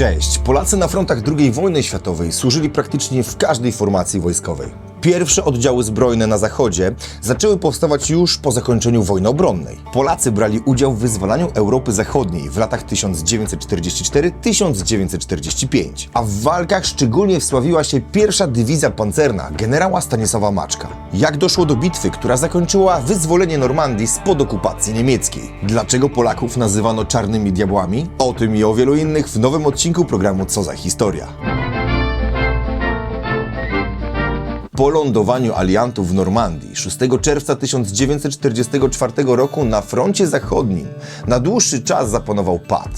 Cześć! Polacy na frontach II wojny światowej służyli praktycznie w każdej formacji wojskowej. Pierwsze oddziały zbrojne na zachodzie zaczęły powstawać już po zakończeniu wojny obronnej. Polacy brali udział w wyzwalaniu Europy Zachodniej w latach 1944-1945, a w walkach szczególnie wsławiła się pierwsza dywizja pancerna generała Stanisława Maczka. Jak doszło do bitwy, która zakończyła wyzwolenie Normandii spod okupacji niemieckiej? Dlaczego Polaków nazywano czarnymi diabłami? O tym i o wielu innych w nowym odcinku programu Co za historia. Po lądowaniu aliantów w Normandii 6 czerwca 1944 roku na froncie zachodnim na dłuższy czas zapanował pad.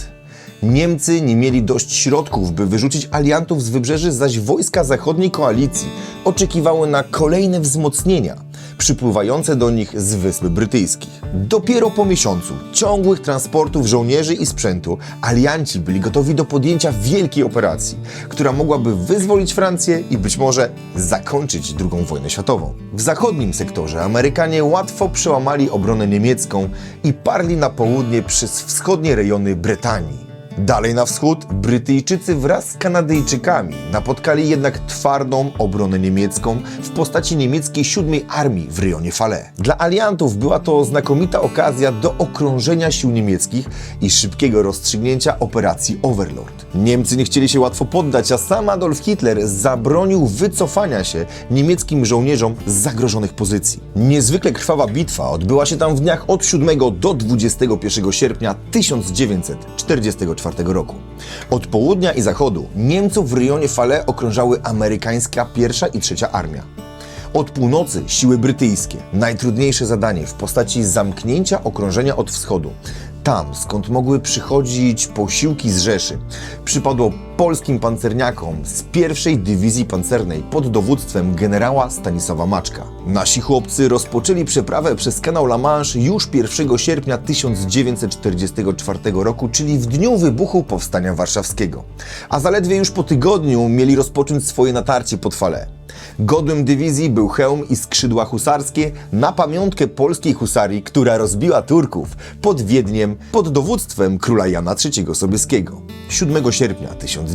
Niemcy nie mieli dość środków, by wyrzucić aliantów z wybrzeży, zaś wojska zachodniej koalicji oczekiwały na kolejne wzmocnienia przypływające do nich z Wysp Brytyjskich. Dopiero po miesiącu ciągłych transportów żołnierzy i sprzętu alianci byli gotowi do podjęcia wielkiej operacji, która mogłaby wyzwolić Francję i być może zakończyć II wojnę światową. W zachodnim sektorze Amerykanie łatwo przełamali obronę niemiecką i parli na południe przez wschodnie rejony Brytanii. Dalej na wschód Brytyjczycy wraz z Kanadyjczykami napotkali jednak twardą obronę niemiecką w postaci niemieckiej siódmej armii w rejonie Fale. Dla aliantów była to znakomita okazja do okrążenia sił niemieckich i szybkiego rozstrzygnięcia operacji Overlord. Niemcy nie chcieli się łatwo poddać, a sam Adolf Hitler zabronił wycofania się niemieckim żołnierzom z zagrożonych pozycji. Niezwykle krwawa bitwa odbyła się tam w dniach od 7 do 21 sierpnia 1944 roku. Od południa i zachodu Niemców w rejonie Fale okrążały amerykańska pierwsza i trzecia armia. Od północy siły brytyjskie. Najtrudniejsze zadanie w postaci zamknięcia okrążenia od wschodu. Tam, skąd mogły przychodzić posiłki z Rzeszy, przypadło polskim pancerniakom z pierwszej dywizji pancernej pod dowództwem generała Stanisława Maczka. Nasi chłopcy rozpoczęli przeprawę przez kanał La Manche już 1 sierpnia 1944 roku, czyli w dniu wybuchu Powstania Warszawskiego. A zaledwie już po tygodniu mieli rozpocząć swoje natarcie pod Fale. Godłem dywizji był hełm i skrzydła husarskie na pamiątkę polskiej husarii, która rozbiła Turków pod Wiedniem pod dowództwem króla Jana III Sobieskiego. 7 sierpnia 1944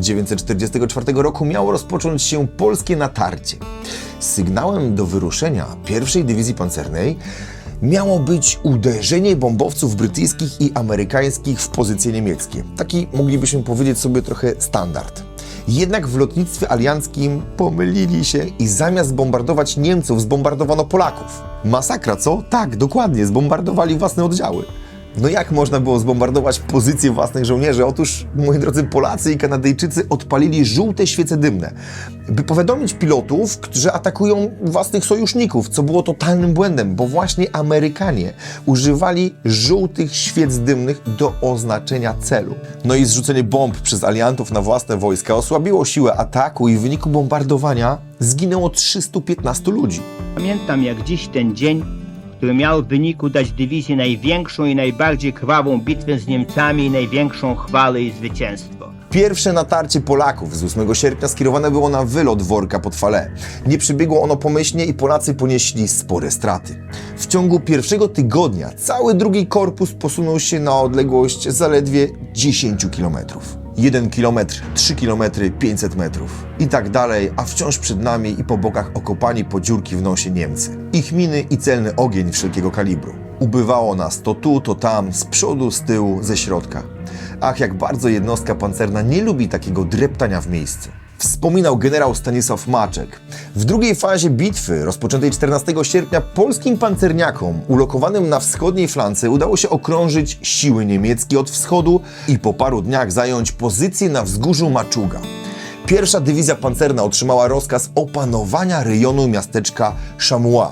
roku miało rozpocząć się polskie natarcie. Sygnałem do wyruszenia pierwszej dywizji pancernej miało być uderzenie bombowców brytyjskich i amerykańskich w pozycje niemieckie. Taki moglibyśmy powiedzieć sobie trochę standard. Jednak w lotnictwie alianckim pomylili się i zamiast bombardować Niemców, zbombardowano Polaków. Masakra, co? Tak, dokładnie, zbombardowali własne oddziały. No jak można było zbombardować pozycje własnych żołnierzy? Otóż, moi drodzy, Polacy i Kanadyjczycy odpalili żółte świece dymne, by powiadomić pilotów, że atakują własnych sojuszników, co było totalnym błędem, bo właśnie Amerykanie używali żółtych świec dymnych do oznaczenia celu. No i zrzucenie bomb przez aliantów na własne wojska osłabiło siłę ataku i w wyniku bombardowania zginęło 315 ludzi. Pamiętam jak dziś ten dzień, który miał w wyniku dać dywizji największą i najbardziej krwawą bitwę z Niemcami i największą chwałę i zwycięstwo. Pierwsze natarcie Polaków z 8 sierpnia skierowane było na wylot worka pod Fale. Nie przebiegło ono pomyślnie i Polacy ponieśli spore straty. W ciągu pierwszego tygodnia cały drugi korpus posunął się na odległość zaledwie 10 kilometrów. 1 km, 3 km, 500 metrów i tak dalej, a wciąż przed nami i po bokach okopani po dziurki w nosie Niemcy. Ich miny i celny ogień wszelkiego kalibru. Ubywało nas to tu, to tam, z przodu, z tyłu, ze środka. Ach, jak bardzo jednostka pancerna nie lubi takiego dreptania w miejscu. Wspominał generał Stanisław Maczek. W drugiej fazie bitwy, rozpoczętej 14 sierpnia, polskim pancerniakom ulokowanym na wschodniej flance udało się okrążyć siły niemieckie od wschodu i po paru dniach zająć pozycję na wzgórzu Maczuga. Pierwsza dywizja pancerna otrzymała rozkaz opanowania rejonu miasteczka Chamois.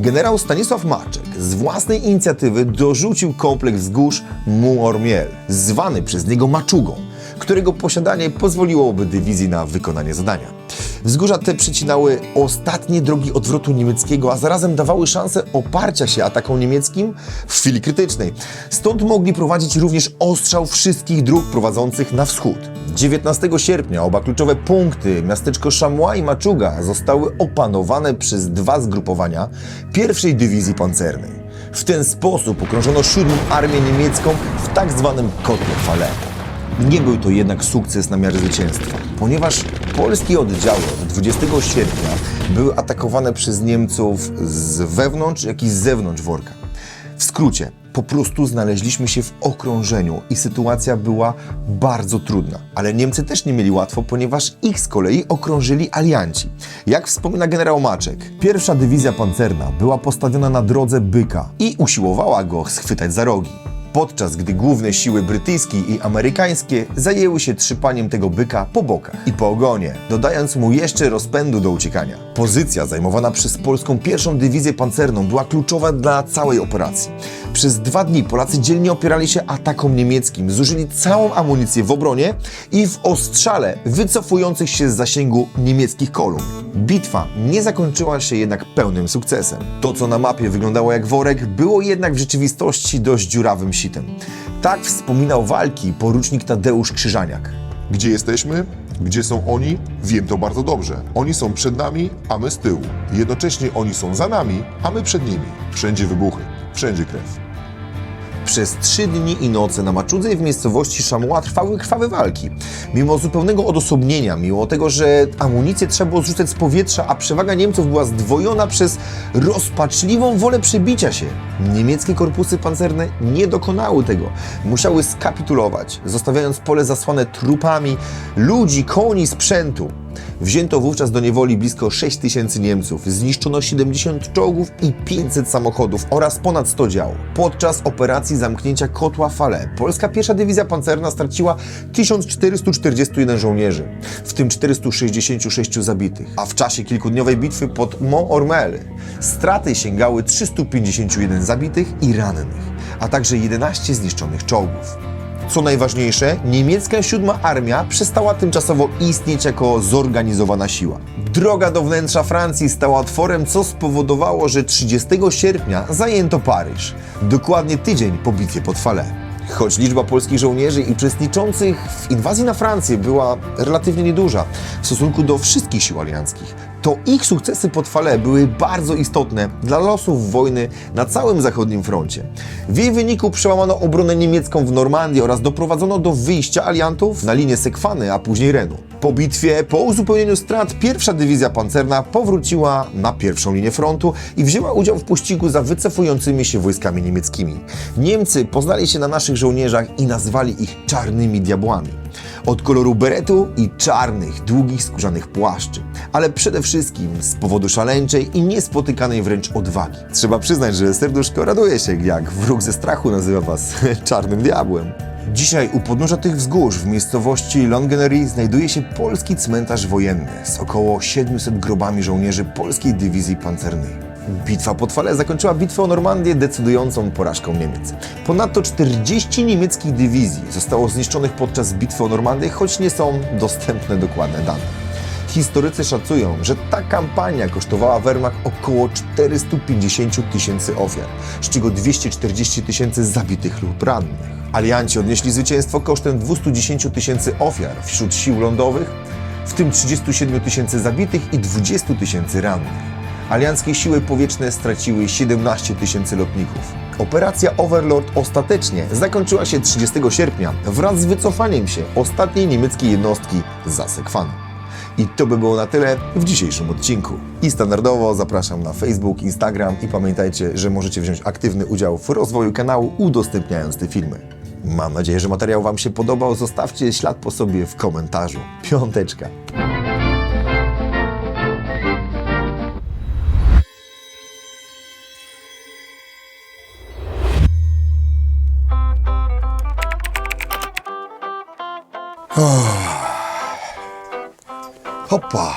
Generał Stanisław Maczek z własnej inicjatywy dorzucił kompleks wzgórz Muormiel, zwany przez niego Maczugą, którego posiadanie pozwoliłoby dywizji na wykonanie zadania. Wzgórza te przecinały ostatnie drogi odwrotu niemieckiego, a zarazem dawały szansę oparcia się atakom niemieckim w chwili krytycznej. Stąd mogli prowadzić również ostrzał wszystkich dróg prowadzących na wschód. 19 sierpnia oba kluczowe punkty, miasteczko Chamois i Maczuga, zostały opanowane przez dwa zgrupowania pierwszej dywizji pancernej. W ten sposób okrążono siódmą armię niemiecką w tak zwanym kotle. Nie był to jednak sukces na miarę zwycięstwa, ponieważ polskie oddziały od 20 sierpnia były atakowane przez Niemców z wewnątrz, jak i z zewnątrz worka. W skrócie, po prostu znaleźliśmy się w okrążeniu i sytuacja była bardzo trudna. Ale Niemcy też nie mieli łatwo, ponieważ ich z kolei okrążyli alianci. Jak wspomina generał Maczek, pierwsza dywizja pancerna była postawiona na drodze Byka i usiłowała go schwytać za rogi. Podczas gdy główne siły brytyjskie i amerykańskie zajęły się trzypaniem tego byka po bokach i po ogonie, dodając mu jeszcze rozpędu do uciekania. Pozycja zajmowana przez polską pierwszą dywizję pancerną była kluczowa dla całej operacji. Przez dwa dni Polacy dzielnie opierali się atakom niemieckim, zużyli całą amunicję w obronie i w ostrzale wycofujących się z zasięgu niemieckich kolumn. Bitwa nie zakończyła się jednak pełnym sukcesem. To, co na mapie wyglądało jak worek, było jednak w rzeczywistości dość dziurawym sitem. Tak wspominał walki porucznik Tadeusz Krzyżaniak. Gdzie jesteśmy? Gdzie są oni? Wiem to bardzo dobrze. Oni są przed nami, a my z tyłu. Jednocześnie oni są za nami, a my przed nimi. Wszędzie wybuchy, wszędzie krew. Przez trzy dni i noce na Maczudzej w miejscowości Szamuła trwały krwawe walki. Mimo zupełnego odosobnienia, mimo tego, że amunicję trzeba było zrzucać z powietrza, a przewaga Niemców była zdwojona przez rozpaczliwą wolę przebicia się, niemieckie korpusy pancerne nie dokonały tego. Musiały skapitulować, zostawiając pole zasłane trupami ludzi, koni, sprzętu. Wzięto wówczas do niewoli blisko 6 tysięcy Niemców, zniszczono 70 czołgów i 500 samochodów oraz ponad 100 dział. Podczas operacji zamknięcia kotła Fale polska pierwsza dywizja pancerna straciła 1441 żołnierzy, w tym 466 zabitych, a w czasie kilkudniowej bitwy pod Mont Ormel straty sięgały 351 zabitych i rannych, a także 11 zniszczonych czołgów. Co najważniejsze, niemiecka siódma armia przestała tymczasowo istnieć jako zorganizowana siła. Droga do wnętrza Francji stała otworem, co spowodowało, że 30 sierpnia zajęto Paryż, dokładnie tydzień po bitwie pod Fale. Choć liczba polskich żołnierzy i uczestniczących w inwazji na Francję była relatywnie nieduża w stosunku do wszystkich sił alianckich, to ich sukcesy pod Fale były bardzo istotne dla losów wojny na całym zachodnim froncie. W jej wyniku przełamano obronę niemiecką w Normandii oraz doprowadzono do wyjścia aliantów na linię Sekwany, a później Renu. Po bitwie, po uzupełnieniu strat, pierwsza dywizja pancerna powróciła na pierwszą linię frontu i wzięła udział w pościgu za wycofującymi się wojskami niemieckimi. Niemcy poznali się na naszych żołnierzach i nazwali ich czarnymi diabłami od koloru beretu i czarnych, długich skórzanych płaszczy, ale przede wszystkim z powodu szaleńczej i niespotykanej wręcz odwagi. Trzeba przyznać, że serduszko raduje się, jak wróg ze strachu nazywa was czarnym diabłem. Dzisiaj u podnóża tych wzgórz w miejscowości Longenery znajduje się polski cmentarz wojenny z około 700 grobami żołnierzy polskiej dywizji pancernej. Bitwa pod Fale zakończyła bitwę o Normandię decydującą porażką Niemiec. Ponadto 40 niemieckich dywizji zostało zniszczonych podczas bitwy o Normandię, choć nie są dostępne dokładne dane. Historycy szacują, że ta kampania kosztowała Wehrmacht około 450 tysięcy ofiar, z czego 240 tysięcy zabitych lub rannych. Alianci odnieśli zwycięstwo kosztem 210 tysięcy ofiar wśród sił lądowych, w tym 37 tysięcy zabitych i 20 tysięcy rannych. Alianckie siły powietrzne straciły 17 tysięcy lotników. Operacja Overlord ostatecznie zakończyła się 30 sierpnia wraz z wycofaniem się ostatniej niemieckiej jednostki Sekwanu. I to by było na tyle w dzisiejszym odcinku. I standardowo zapraszam na Facebook, Instagram i pamiętajcie, że możecie wziąć aktywny udział w rozwoju kanału udostępniając te filmy. Mam nadzieję, że materiał Wam się podobał. Zostawcie ślad po sobie w komentarzu. Piąteczka. Hoppa!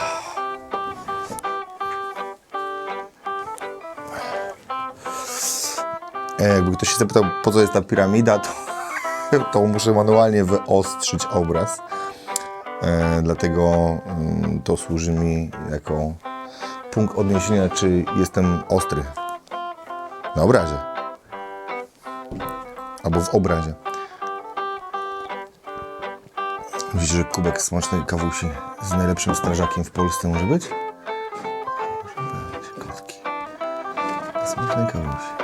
E, Jakby ktoś się zapytał, po co jest ta piramida, to, to muszę manualnie wyostrzyć obraz. E, dlatego mm, to służy mi jako punkt odniesienia, czy jestem ostry na obrazie. Albo w obrazie. Myślisz, że kubek smacznej kawusi z najlepszym strażakiem w Polsce może być? Może być, kotki. Smacznej kawusi.